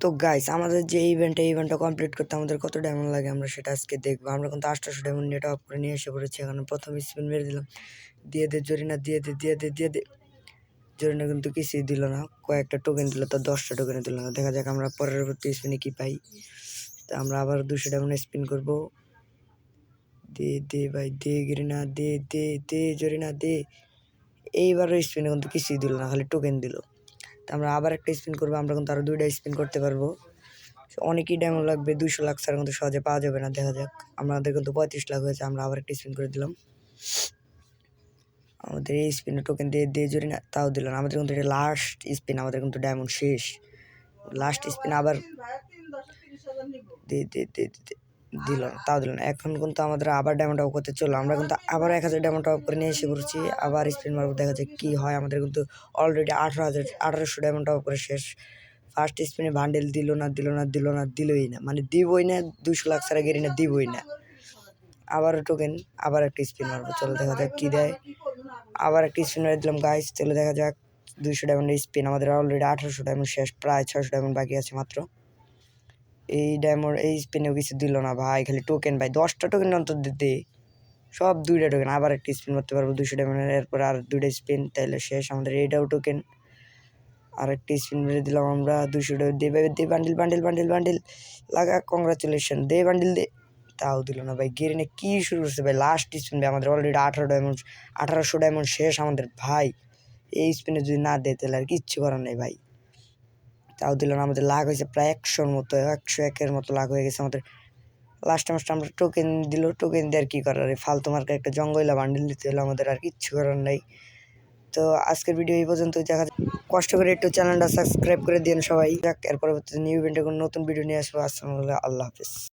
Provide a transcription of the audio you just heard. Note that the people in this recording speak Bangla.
তো গাইস আমাদের যে ইভেন্টটা ইভেন্টটা কমপ্লিট করতে আমাদের কত ডায়মন্ড লাগে আমরা সেটা আজকে দেখব। আমরা কিন্তু আটশোশো ডায়মন্ড নেট অফ করে নিয়ে এসে পড়েছি। এখানে প্রথম স্পিন মেরে দিলাম। দিয়ে দে জরিনা, দিয়ে দে দিয়ে দে দিয়ে দে। জরিনা কিন্তু কিছুই দিল না। কয়েকটা টোকেন দিল, তো দশটা টোকেন দিল। না দেখা যাক আমরা পরের পরবর্তী স্পিনে কি পাই। তা আমরা আবার দুশো ডায়মন্ড স্পিন করব। দে দে ভাই, দে গিরিনা, দে দে দে জরিনা, দে। এইবারও স্পিনে কিন্তু কিছুই দিল না, খালি টোকেন দিল। তা আমরা আবার একটা স্পিন করব আমরা কিন্তু আরও দুইটা স্পিন করতে পারব। অনেকই ডায়মন্ড লাগবে দুশো লাখ ছাড়া কিন্তু সহজে পাওয়া যাবে না দেখা যাক। আমাদের কিন্তু পঁয়ত্রিশ লাখ হয়েছে আমরা আবার একটা স্পিন করে দিলাম। আমাদের এই স্পিনে টোকেন দিয়ে দিয়ে জরি না তাও দিল না। আমাদের কিন্তু এটা লাস্ট স্পিন আমাদের কিন্তু ডায়মন্ড শেষ। লাস্ট স্পিন আবার দিয়ে দিয়ে দিয়ে দিয়ে। দিল তাও দিল না। এখন কিন্তু আমাদের আবার ডায়মন্ড অফ করতে চলো আমরা কিন্তু আবার এক হাজার ডায়মন্ড অফ করে নিয়ে এসে পড়ছি। আবার স্পিন মারব দেখা যাক কী হয়। আমাদের কিন্তু অলরেডি আঠারো হাজার, আঠারোশো ডায়মন্ড অফ করে শেষ। ফার্স্ট স্পিনে বান্ডেল দিল না দিল না দিল না, দিলই না। মানে দিবই না, দুশো লাখ ছাড়া গেরি না, দিবই না। আবার টোকেন আবার একটা স্পিন মারবো চলো দেখা যাক কী দেয়। আবার একটা স্পিন মেরে দিলাম গাইস চলে দেখা যাক। দুশো ডায়মন্ডের স্পিন আমাদের অলরেডি আঠারোশো ডায়মন্ড শেষ, প্রায় ছশো ডায়মন্ড বাকি আছে মাত্র। এই ডায়মন্ড, এই স্পিনেও কিছু দিল না ভাই, খালি টোকেন ভাই, দশটা টোকেন অন্তর দিতে। সব দুইটা টোকেন আবার একটা স্পিন করতে পারব দুশো ডায়মন্ডের, এরপর আর দুইটা স্পিন তাইলে শেষ, আমাদের এইটাও টোকেন আর একটা স্পিন মেরে দিলাম আমরা দুশো দে দে বান্ডিল বান্ডিল বান্ডিল বান্ডিল লাগা কংগ্রাচুলেশন দে বান্ডিল দে। তাও দিল না ভাই, গেরিনে কী শুরু করছে ভাই লাস্ট স্পিন ভাই, আমাদের অলরেডি আঠারো ডায়মন্ড, আঠারোশো ডায়মন্ড শেষ আমাদের ভাই। এই স্পিনে যদি না দেয়, তাহলে আর কিচ্ছু করার নেই ভাই। তাও দিল না, আমাদের লাগ হয়েছে প্রায় একশোর মতো, একশো একের মতো লাগ হয়ে গেছে আমাদের। লাস্ট মাসটা আমরা টোকেন দিল টোকেন দিয়ে আর কী করার ফালতু মার্কে একটা জঙ্গলা বান্ডিল দিতে হলো আমাদের, আর কিচ্ছু করার নেই। তো আজকের ভিডিও এই পর্যন্ত দেখা কষ্ট করে একটু চ্যানেলটা সাবস্ক্রাইব করে দিন সবাই। যাক, এর পরবর্তীতে নিউ ইভেন্টে কোনো নতুন ভিডিও নিয়ে আসব। আসসালামু আল্লাহ হাফিজ।